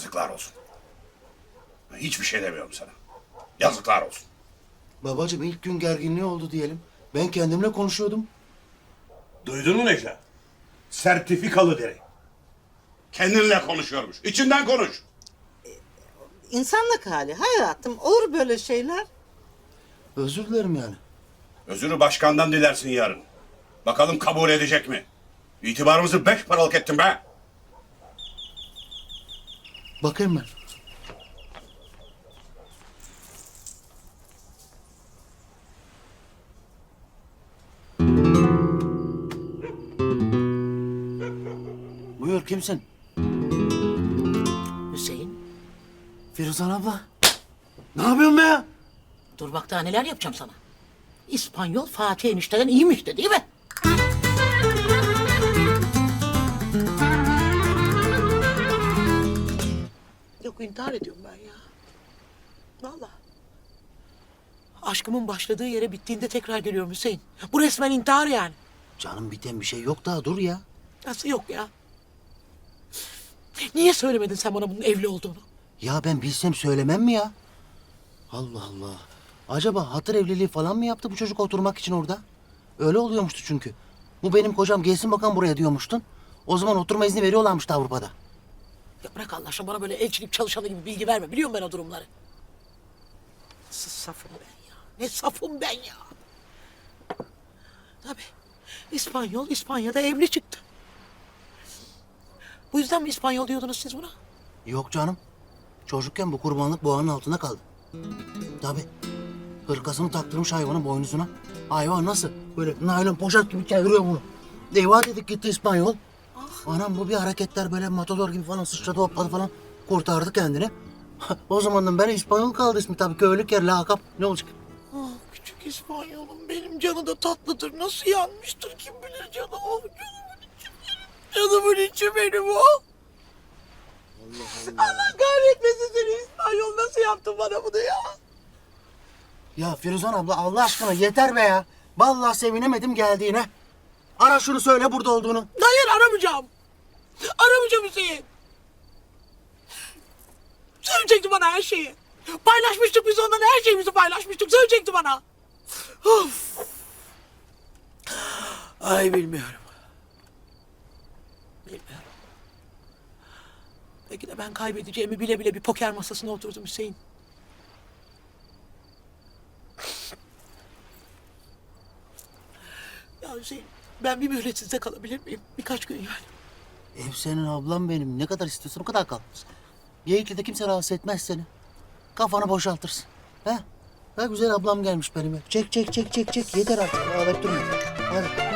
Yazıklar olsun. Hiçbir şey demiyorum sana. Yazıklar olsun. Babacığım ilk gün gerginliği oldu diyelim. Ben kendimle konuşuyordum. Duydun mu Necla? Sertifikalı deri. Kendinle konuşuyormuş. İçinden konuş. İnsanlık hali hayatım olur böyle şeyler. Özür dilerim yani. Özürü başkandan dilersin yarın. Bakalım kabul edecek mi? İtibarımızı beş paralık ettin be. Bakayım ben. Buyur kimsin? Hüseyin, Firuzan abla. Ne yapıyorsun be dur bak daha neler yapacağım sana. İspanyol Fatih enişteden iyiymiş de değil mi? Yok intihar ediyorum ben ya. Vallahi. Aşkımın başladığı yere bittiğinde tekrar geliyorum Hüseyin. Bu resmen intihar yani. Canım biten bir şey yok daha dur ya. Nasıl yok ya? Niye söylemedin sen bana bunun evli olduğunu? Ya ben bilsem söylemem mi ya? Allah Allah. Acaba hatır evliliği falan mı yaptı bu çocuk oturmak için orada? Öyle oluyormuştu çünkü. Bu benim kocam gelsin bakan buraya diyormuştun. O zaman oturma izni veriyorlarmıştı Avrupa'da. Ya bırak Allah aşkına bana böyle elçilik çalışanı gibi bilgi verme. Biliyorum ben o durumları. Nasıl safım ben ya? Ne safım ben ya? Tabii. İspanyol İspanya'da evli çıktı. Bu yüzden mi İspanyol diyordunuz siz buna? Yok canım. Çocukken bu kurbanlık boğanın altında kaldı. Tabii. Hırkasını taktırmış hayvanın boynuzuna. Hayvan nasıl? Böyle naylon poşet gibi çeviriyor bunu. Eyvah dedik gitti İspanyol. Anam bu bir hareketler böyle matador gibi falan sıçradı hopladı falan. Kurtardı kendini. o zamandan beri İspanyol kaldı ismi tabii. Köylük yer lakap. Ne olacak? Ah küçük İspanyolum benim canı da tatlıdır. Nasıl yanmıştır kim bilir canı. Oh canımın içi benim. Canımın içi benim o. Allah kahretmesin seni İspanyol nasıl yaptın bana bunu ya? Ya Firuzan abla Allah aşkına yeter be ya. Vallahi sevinemedim geldiğine. Ara şunu söyle burada olduğunu. Hayır aramayacağım. Aramayacağım Hüseyin. Söyleyecekti bana her şeyi. Paylaşmıştık biz ondan her şeyimizi paylaşmıştık. Söyleyecekti bana. Of. Ay bilmiyorum. Bilmiyorum. Belki de ben kaybedeceğimi bile bile bir poker masasına oturdum Hüseyin. Ya Hüseyin ben bir mühlet sizde kalabilir miyim? Birkaç gün yani. Ev senin ablam benim. Ne kadar istiyorsan o kadar kal. Geyikli'de kimse rahatsız etmez seni. Kafanı boşaltırsın. He? Ha güzel ablam gelmiş benim. Çek çek çek çek çek. Yeter artık. Ağlayıp durma. Hadi.